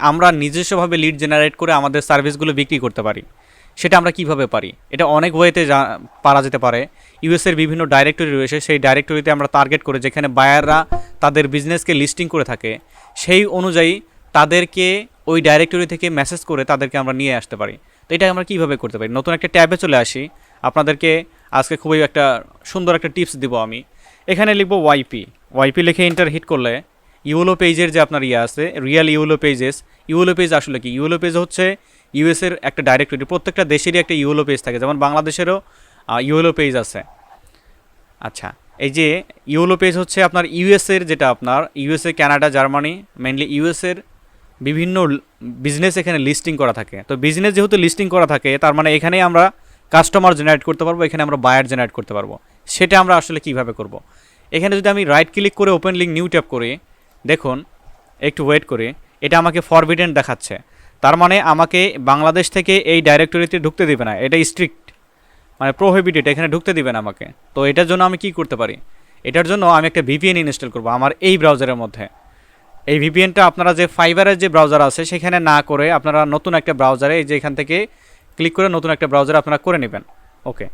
আমরা নিজস্বভাবে lead generate করে আমাদের সার্ভিসগুলো বিক্রি করতে পারি। সেটা আমরা কীভাবে পারি? এটা অনেক ওয়েতে যা, পারা যেতে পারে। ইউএসের বিভিন্ন ডাইরেক্টরি রয়েছে, সেই ডাইরেক্টরিতে আমরা টার্গেট করে যেখানে বায়াররা তাদের বিজনেসকে লিস্টিং করে থাকে, সেই অনুযায়ী তাদেরকে ওই ডাইরেক্টরি থেকে মেসেজ করে তাদেরকে আমরা নিয়ে আসতে পারি। তো এটা আমরা কীভাবে করতে পারি? নতুন একটা ট্যাবে চলে আসি। আপনাদেরকে আজকে খুবই একটা সুন্দর একটা টিপস দিব আমি। এখানে লিখব ওয়াইপি ওয়াইপি লিখে ইন্টার হিট করলে ইউলো পেজের যে আপনার ইয়ে আছে real yellow pages yellow page আসলে কি? ইউলো পেজ হচ্ছে ইউএসের একটা ডাইরেক্টরি প্রত্যেকটা দেশেরই একটা ইউলো পেজ থাকে, যেমন বাংলাদেশেরও ইউলো পেজ আছে। আচ্ছা এই যে ইউলো পেজ হচ্ছে আপনার ইউএসের যেটা আপনার ইউএসএ কানাডা জার্মানি মেনলি ইউএসের বিভিন্ন বিজনেস এখানে লিস্টিং করা থাকে। তো বিজনেস যেহেতু লিস্টিং করা থাকে, তার মানে এখানেই আমরা কাস্টমার জেনারেট করতে পারব, এখানে আমরা বায়ার জেনারেট করতে পারব। সেটা আমরা আসলে কীভাবে করব। এখানে যদি আমি রাইট ক্লিক করে ওপেন লিঙ্ক নিউ ট্যাপ করি দেখুন, একটু ওয়েট করে। এটা আমাকে ফরবিডেন দেখাচ্ছে। তার মানে আমাকে বাংলাদেশ থেকে এই ডাইরেক্টরিতে ঢুকতে দিবে না। এটা স্ট্রিক্ট মানে প্রোহিবিটেড এখানে ঢুকতে দিবে না আমাকে। তো এটার জন্য আমি কি করতে পারি? এটার জন্য আমি একটা ভিপিএন ইনস্টল করব আমার এই ব্রাউজারের মধ্যে। এই ভিপিএনটা আপনারা যে ফাইবারের যে ব্রাউজার আছে, সেখানে না করে আপনারা নতুন একটা ব্রাউজারে এই যে এখান থেকে ক্লিক করে নতুন একটা ব্রাউজার আপনারা করে নেবেন। ওকে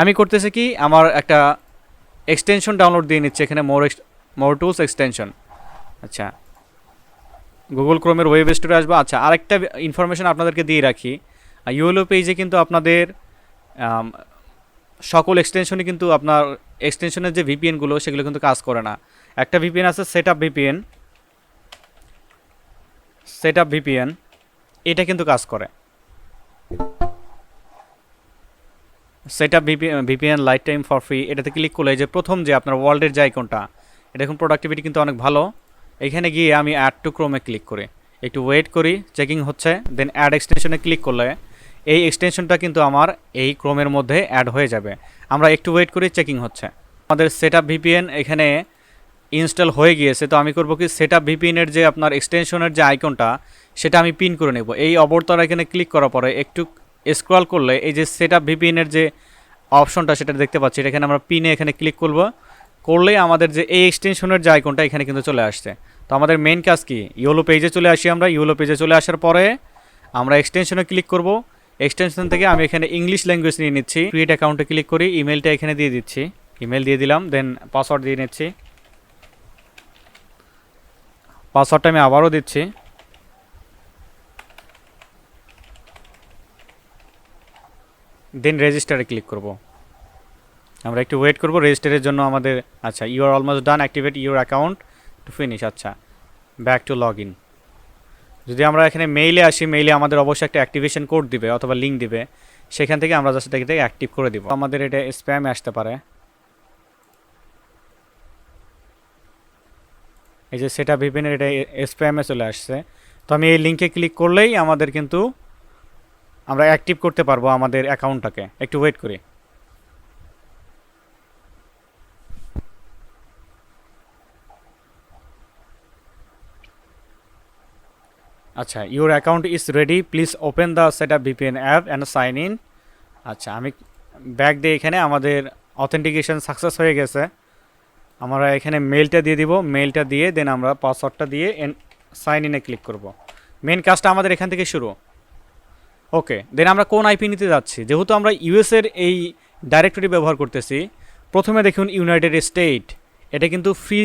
আমি করতেছি কি? আমার একটা এক্সটেনশন ডাউনলোড দিয়ে নিচ্ছে এখানে মোর মোর টুলস এক্সটেনশন আচ্ছা। গুগল ক্রোমের ওয়েব স্টোরে আসব। আচ্ছা আরেকটা ইনফরমেশন আপনাদেরকে দিয়ে রাখি। ইউএলও পেজে কিন্তু আপনাদের সকল এক্সটেনশনই কিন্তু আপনার এক্সটেনশনের যে ভিপিএনগুলো সেগুলো কিন্তু কাজ করে না। একটা ভিপিএন আছে set up VPN set up VPN এটা কিন্তু কাজ করে। Set up VPN light time for free এটাতে ক্লিক করলে যে প্রথম যে আপনার ওয়ার্ল্ডের যে আইকনটা এটা এখন প্রোডাক্টিভিটি কিন্তু অনেক ভালো। এখানে গিয়ে আমি অ্যাড টু ক্রোমে ক্লিক করি। একটু ওয়েট করি চেকিং হচ্ছে দেন অ্যাড এক্সটেনশনে ক্লিক করলে এই এক্সটেনশনটা কিন্তু আমার এই ক্রোমের মধ্যে অ্যাড হয়ে যাবে। আমরা একটু ওয়েট করি চেকিং হচ্ছে। আমাদের সেট আপ ভিপিএন এখানে ইনস্টল হয়ে গিয়েছে, তো আমি করব কি সেট আপ ভিপিএনের যে আপনার এক্সটেনশনের যে আইকনটা সেটা আমি পিন করে নেব। এই অবর্তর এখানে ক্লিক করার পরে একটু স্ক্রল করলে এই যে সেট আপ ভিপিএনের যে অপশনটা সেটা দেখতে পাচ্ছি। এটা এখানে আমরা পিনে এখানে ক্লিক করব। করলেই আমাদের যে এই এক্সটেনশনের যে আইকনটা এখানে কিন্তু চলে আসছে। তো আমাদের মেন কাজ কি? ইউলো পেজে চলে আসি আমরা। ইউলো পেজে চলে আসার পরে আমরা এক্সটেনশনে ক্লিক করব। এক্সটেনশন থেকে আমি এখানে ইংলিশ ল্যাঙ্গুয়েজ নিয়ে নিচ্ছি। ক্রিয়েট অ্যাকাউন্টে ক্লিক করি। ইমেলটা এখানে দিয়ে দিচ্ছি। ইমেল দিয়ে দিলাম দেন পাসওয়ার্ড দিয়ে নিচ্ছি। পাসওয়ার্ডটা আমি আবারও দিচ্ছি। দেন রেজিস্টারে ক্লিক করব। আমরা একটু ওয়েট করব রেজিস্টারের জন্য আমাদের আচ্ছা you are almost done activate your account to finish আচ্ছা ব্যাক টু লগ ইন যদি আমরা এখানে মেইলে আসি মেইলে আমাদের অবশ্যই একটা অ্যাক্টিভেশন কোড দিবে অথবা লিঙ্ক দিবে, সেখান থেকে আমরা জাস্ট এটাকে অ্যাক্টিভ করে দিব। আমাদের এটা স্প্যামে আসতে পারে। এই যে সেটা ভিপিনের এটা স্প্যামে চলে আসছে। তো আমি এই লিঙ্কে ক্লিক করলেই আমাদের কিন্তু আমরা অ্যাক্টিভ করতে পারব আমাদের অ্যাকাউন্টটাকে একটু ওয়েট করি। আচ্ছা your account is ready please open the set up VPN app and sign in আচ্ছা আমি ব্যাক দিয়ে এখানে আমাদের অথেন্টিকেশন সাকসেস হয়ে গেছে। আমরা এখানে মেলটা দিয়ে দিব। মেলটা দিয়ে দেন আমরা পাসওয়ার্ডটা দিয়ে সাইন ইনে ক্লিক করব। মেন কাজটা আমাদের এখান থেকে শুরু। ওকে দেন আমরা কোন আইপি নিতে যাচ্ছি? যেহেতু আমরা ইউএসের এই ডাইরেক্টরি ব্যবহার করতেছি, প্রথমে দেখুন ইউনাইটেড স্টেট এটা কিন্তু ফ্রি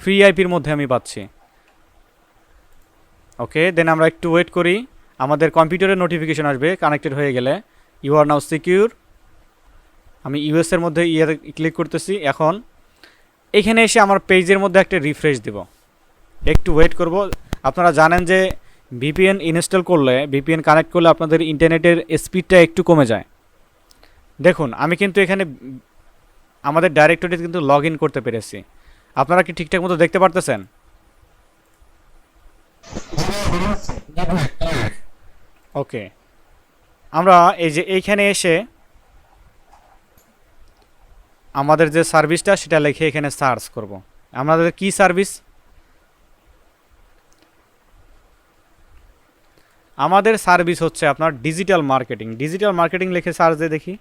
ফ্রি আইপির মধ্যে আমি পাচ্ছি। ওকে দেন আমরা একটু ওয়েট করি। আমাদের কম্পিউটারে নোটিফিকেশন আসবে কানেক্টেড হয়ে গেলে। ইউ আর নাও সিকিউর আমি ইউএসের মধ্যে ইয়ে ক্লিক করতেছি, এখন। এখানে এসে আমার পেজের মধ্যে একটা রিফ্রেশ দিব। একটু ওয়েট করব। আপনারা জানেন যে ভিপিএন ইনস্টল করলে ভিপিএন কানেক্ট করলে আপনাদের ইন্টারনেটের স্পিডটা একটু কমে যায়। দেখুন, আমি কিন্তু এখানে আমাদের ডাইরেক্টরিতে কিন্তু লগ ইন করতে পেরেছি। আপনারা কি ঠিকঠাক মতো দেখতে পারতেছেন? ওকে আমরা এই যে এইখানে এসে আমাদের যে সার্ভিসটা, সেটা লিখে এখানে সার্চ করব। আমাদের কি সার্ভিস? আমাদের সার্ভিস হচ্ছে আপনার ডিজিটাল মার্কেটিং। ডিজিটাল মার্কেটিং লিখে সার্চ দিয়ে দেখি।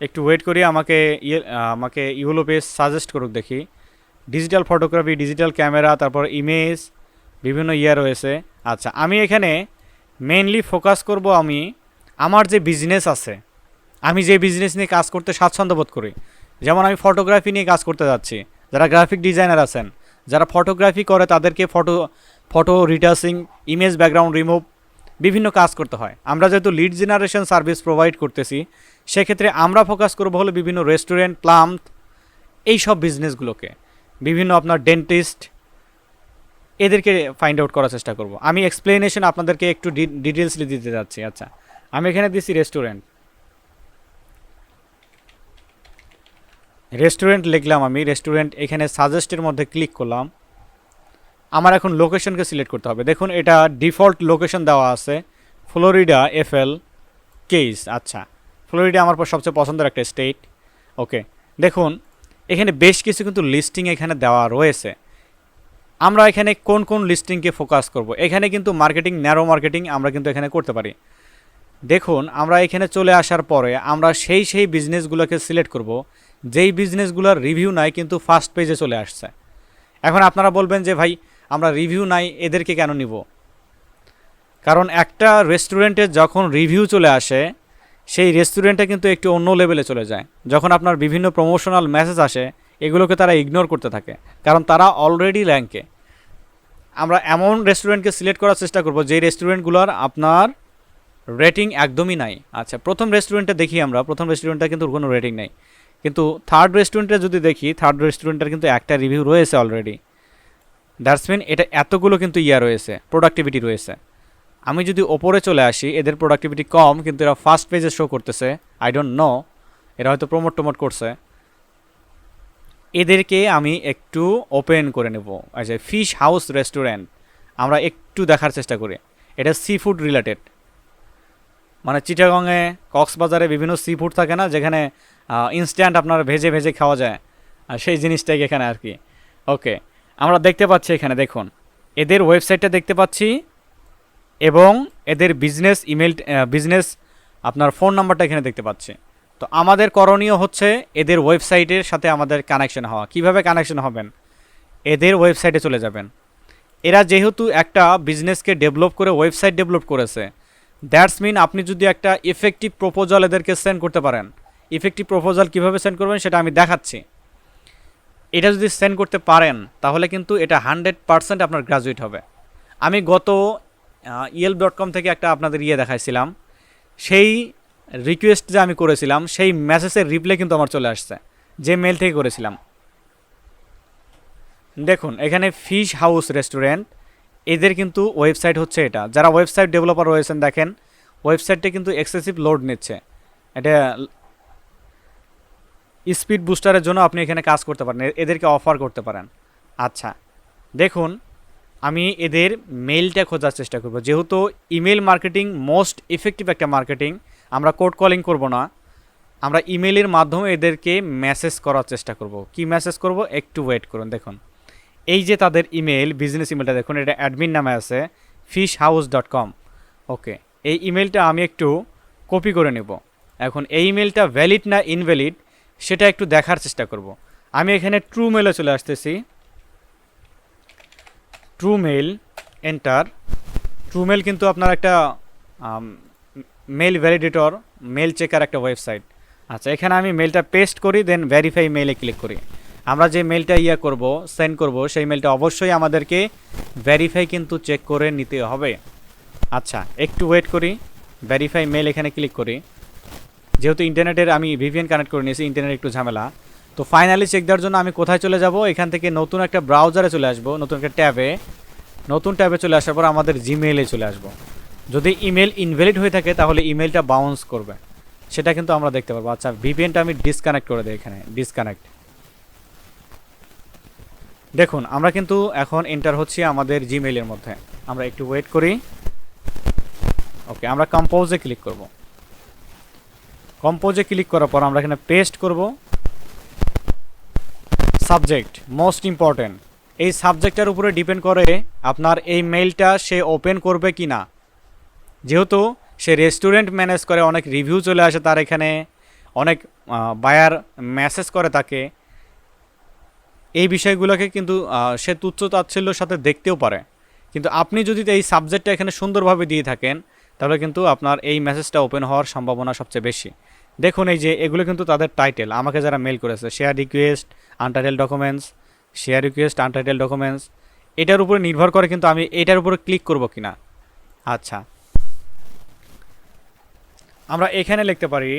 একটু ওয়েট করি, আমাকে ইয়ে আমাকে ইউলো পেজ সাজেস্ট করুক দেখি। ডিজিটাল ফটোগ্রাফি ডিজিটাল ক্যামেরা তারপর ইমেজ বিভিন্ন ইয়ে রয়েছে। আচ্ছা আমি এখানে মেনলি ফোকাস করব আমি আমার যে বিজনেস আছে, আমি যে বিজনেস নিয়ে কাজ করতে স্বাচ্ছন্দ্য বোধ করি। যেমন আমি ফটোগ্রাফি নিয়ে কাজ করতে যাচ্ছি। যারা গ্রাফিক ডিজাইনার আছেন, যারা ফটোগ্রাফি করে তাদেরকে photo photo retouching image background remove বিভিন্ন কাজ করতে হয়। আমরা যেহেতু লিড জেনারেশন সার্ভিস প্রোভাইড করতেছি, সেক্ষেত্রে আমরা ফোকাস করব হলো বিভিন্ন রেস্টুরেন্ট প্লাম এই সব বিজনেসগুলোকে বিভিন্ন আপনার ডেন্টিস্ট এদেরকে ফাইন্ড আউট করার চেষ্টা করব। আমি এক্সপ্লেনেশন আপনাদেরকে একটু ডিটেলসলি দিতে যাচ্ছি। আচ্ছা আমি এখানে দিছি রেস্টুরেন্ট রেস্টুরেন্ট লিখলাম আমি। রেস্টুরেন্ট এখানে সাজেস্টের মধ্যে ক্লিক করলাম। আমার এখন লোকেশনকে সিলেক্ট করতে হবে। দেখুন, এটা ডিফল্ট লোকেশন দেওয়া আছে। ফ্লোরিডা এফএল কেস আচ্ছা। ফ্লোরিডা আমার সবচেয়ে পছন্দের একটা স্টেট ওকে দেখুন, এখানে বেশ কিছু কিন্তু লিস্টিং এখানে দেওয়া রয়েছে। আমরা এখানে কোন কোন লিস্টিংকে ফোকাস করব? এখানে কিন্তু মার্কেটিং ন্যারো মার্কেটিং আমরা কিন্তু এখানে করতে পারি। দেখুন, আমরা এখানে চলে আসার পরে আমরা সেই সেই বিজনেসগুলোকে সিলেক্ট করব। যেই বিজনেসগুলোর রিভিউ নাই, কিন্তু ফার্স্ট পেজে চলে আসছে। এখন আপনারা বলবেন যে, ভাই আমরা রিভিউ নাই, এদেরকে কেন নিব? কারণ একটা রেস্টুরেন্টে যখন রিভিউ চলে আসে, সেই রেস্টুরেন্টে কিন্তু একটু অন্য লেভেলে চলে যায়। যখন আপনার বিভিন্ন প্রমোশনাল মেসেজ আসে, এগুলোকে তারা ইগনোর করতে থাকে। কারণ তারা অলরেডি র্যাঙ্কে আমরা এমন রেস্টুরেন্টকে সিলেক্ট করার চেষ্টা করব যে রেস্টুরেন্টগুলোর আপনার রেটিং একদমই নাই। আচ্ছা প্রথম রেস্টুরেন্টে দেখি আমরা। প্রথম রেস্টুরেন্টটা কিন্তু কোনো রেটিং নেই। কিন্তু থার্ড রেস্টুরেন্টে যদি দেখি থার্ড রেস্টুরেন্টের কিন্তু একটা রিভিউ রয়েছে অলরেডি দ্যাটস মিন এটা এতগুলো কিন্তু ইয়া রয়েছে প্রোডাক্টিভিটি রয়েছে। আমি যদি ওপরে চলে আসি, এদের প্রোডাক্টিভিটি কম, কিন্তু এরা ফার্স্ট পেজে শো করতেছে আই ডোন্ট নো এরা হয়তো প্রমোট টমোট করছে। এদেরকে আমি একটু ওপেন করে নেব আচ্ছা ফিশ হাউস রেস্টুরেন্ট আমরা একটু দেখার চেষ্টা করি। এটা সি ফুড রিলেটেড মানে চিটাগংয়ে, কক্সবাজারে বিভিন্ন সি ফুড থাকে না, যেখানে ইনস্ট্যান্ট আপনার ভেজে ভেজে খাওয়া যায় সেই জিনিসটাই এখানে আর কি। ওকে আমরা দেখতে পাচ্ছি এখানে, দেখুন। এদের ওয়েবসাইটটা দেখতে পাচ্ছি এবং এদের বিজনেস ইমেল বিজনেস আপনার ফোন নাম্বারটা এখানে দেখতে পাচ্ছি। তো আমাদের করণীয় হচ্ছে এদের ওয়েবসাইটের সাথে আমাদের কানেকশন হওয়া। কীভাবে কানেকশন হবেন? এদের ওয়েবসাইটে চলে যাবেন। এরা যেহেতু একটা বিজনেসকে ডেভেলপ করে ওয়েবসাইট ডেভেলপ করেছে দ্যাটস মিন আপনি যদি একটা ইফেক্টিভ প্রপোজাল এদেরকে সেন্ড করতে পারেন ইফেক্টিভ প্রপোজাল কীভাবে সেন্ড করবেন সেটা আমি দেখাচ্ছি। এটা যদি সেন্ড করতে পারেন, তাহলে কিন্তু এটা হান্ড্রেড পারসেন্ট আপনার গ্রাজুয়েট হবে। আমি গত ইয়েল ডট কম থেকে একটা আপনাদের ইয়ে দেখাইছিলাম। সেই রিকোয়েস্ট যে আমি করেছিলাম, সেই মেসেজের রিপ্লাই কিন্তু আমার চলে আসছে, যে মেল থেকে করেছিলাম। দেখুন, এখানে ফিশ হাউস রেস্টুরেন্ট এদের কিন্তু ওয়েবসাইট হচ্ছে এটা। যারা ওয়েবসাইট ডেভেলপার রয়েছেন, দেখেন ওয়েবসাইটটা কিন্তু এক্সেসিভ লোড নিচ্ছে। এটা স্পিড বুস্টারের জন্য আপনি এখানে কাজ করতে পারেন এদেরকে অফার করতে পারেন। আচ্ছা দেখুন, আমি এদের মেইলটা খোঁজার চেষ্টা করব। যেহেতু ইমেল মার্কেটিং মোস্ট ইফেক্টিভ একটা মার্কেটিং আমরা কোড কলিং করব না। আমরা ইমেলের মাধ্যমে এদেরকে মেসেজ করার চেষ্টা করব। কি মেসেজ করব? একটু ওয়েট করুন, দেখুন। এই যে তাদের ইমেল বিজনেস ইমেলটা দেখুন, এটা অ্যাডমিন নামে আছে fish house dot com okay এই ইমেলটা আমি একটু কপি করে নেব। এখন এই ইমেলটা ভ্যালিড না ইনভ্যালিড সেটা একটু দেখার চেষ্টা করব। আমি এখানে ট্রু মেলে চলে আসতেছি। True mail enter true mail কিন্তু আপনার একটা মেল ভ্যালিডেটর মেল চেকার একটা ওয়েবসাইট আচ্ছা এখানে আমি মেলটা পেস্ট করি দেন ভেরিফাই মেলে ক্লিক করি। আমরা যে মেলটা ইয়া করব সেন্ড করব, সেই মেলটা অবশ্যই আমাদেরকে ভেরিফাই কিন্তু চেক করে নিতে হবে। আচ্ছা একটু ওয়েট করি। ভেরিফাই মেল এখানে ক্লিক করি। যেহেতু ইন্টারনেটের আমি ভিভিএন কানেক্ট করে নিয়েছি ইন্টারনেট একটু ঝামেলা। তো ফাইনালি চেক দেওয়ার জন্য আমি কোথায় চলে যাব? এখান থেকে নতুন একটা ব্রাউজারে চলে আসব, নতুন একটা ট্যাবে নতুন ট্যাবে চলে আসার পর আমাদের জিমেইলে চলে আসব। যদি ইমেল ইনভ্যালিড হয়ে থাকে, তাহলে ইমেলটা বাউন্স করবে। সেটা কিন্তু আমরা দেখতে পারব। আচ্ছা ভিপিএনটা আমি ডিসকানেক্ট করে দিই এখানে। ডিসকানেক্ট দেখুন, আমরা কিন্তু এখন এন্টার হচ্ছি আমাদের জিমেইলের মধ্যে। আমরা একটু ওয়েট করি। ওকে আমরা কম্পোজে ক্লিক করব। কম্পোজে ক্লিক করার পর আমরা এখানে পেস্ট করব। সাবজেক্ট মোস্ট ইম্পর্টেন্ট এই সাবজেক্টের উপরে ডিপেন্ড করে আপনার এই মেইলটা সে ওপেন করবে কি না যেহেতু সে রেস্টুরেন্ট ম্যানেজ করে, অনেক রিভিউ চলে আসে তার এখানে, অনেক বায়ার মেসেজ করে তাকে। এই বিষয়গুলোকে কিন্তু সে তুচ্ছ তাচ্ছিল্যর সাথে দেখতেও পারে। কিন্তু আপনি যদি এই সাবজেক্টটা এখানে সুন্দরভাবে দিয়ে থাকেন, তাহলে কিন্তু আপনার এই মেসেজটা ওপেন হওয়ার সম্ভাবনা সবচেয়ে বেশি। দেখুন এই যে, এগুলো কিন্তু তাদের টাইটেল আমাকে যারা মেল করেছে share request untitled documents share request untitled documents এটার উপরে নির্ভর করে কিন্তু আমি এটার উপরে ক্লিক করব কিনা। আচ্ছা। আমরা এখানে লিখতে পারি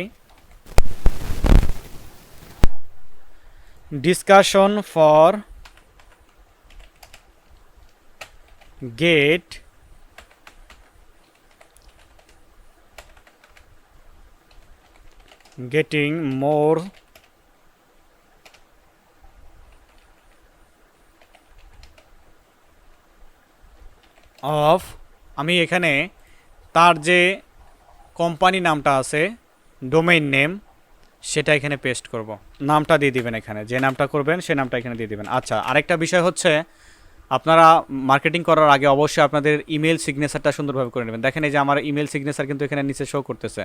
discussion for get getting more of আমি এখানে তার যে কোম্পানি নামটা আছে ডোমেইন নেম সেটা এখানে পেস্ট করব। নামটা দিয়ে দিবেন এখানে। যে নামটা করবেন, সে নামটা এখানে দিয়ে দিবেন। আচ্ছা আরেকটা বিষয় হচ্ছে, আপনারা মার্কেটিং করার আগে অবশ্যই আপনাদের ইমেল সিগনেচারটা সুন্দরভাবে করে নেবেন। দেখেন এই যে আমার ইমেল সিগনেচার কিন্তু এখানে নিচে শো করতেছে।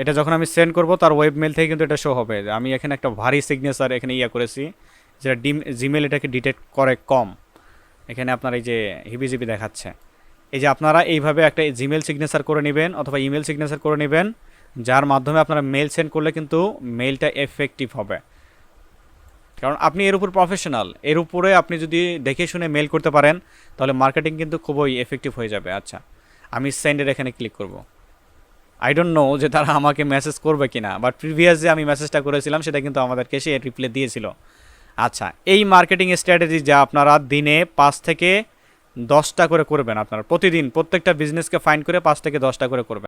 এটা যখন আমি সেন্ড করব, তার ওয়েব মেল থেকে কিন্তু এটা শো হবে। আমি এখানে একটা ভারী সিগনেচার এখানে ইয়া করেছি, যেটা ডিম জিমেল এটাকে ডিটেক্ট করে কম। এখানে আপনার এই যে হিবিজিবি দেখাচ্ছে। এই যে আপনারা এইভাবে একটা জিমেল সিগনেচার করে নেবেন অথবা ইমেল সিগনেচার করে নেবেন, যার মাধ্যমে আপনারা মেল সেন্ড করলে কিন্তু মেলটা এফেক্টিভ হবে। কারণ আপনি এর উপর প্রফেশনাল এর উপরে আপনি যদি দেখে শুনে মেল করতে পারেন, তাহলে মার্কেটিং কিন্তু খুবই এফেক্টিভ হয়ে যাবে। আচ্ছা আমি সেন্ডের এখানে ক্লিক করব। আই ডোন্ট নো যে তারা আমাকে মেসেজ করবে কি না বাট প্রিভিয়াস যে আমি মেসেজটা করেছিলাম, সেটা কিন্তু আমাদেরকে সে রিপ্লাই দিয়েছিল। আচ্ছা এই মার্কেটিং স্ট্র্যাটেজি যা আপনারা দিনে পাঁচ থেকে দশটা করে করবেন আপনারা, প্রতিদিন প্রত্যেকটা বিজনেসকে ফাইন করে পাঁচ থেকে দশটা করে করবেন।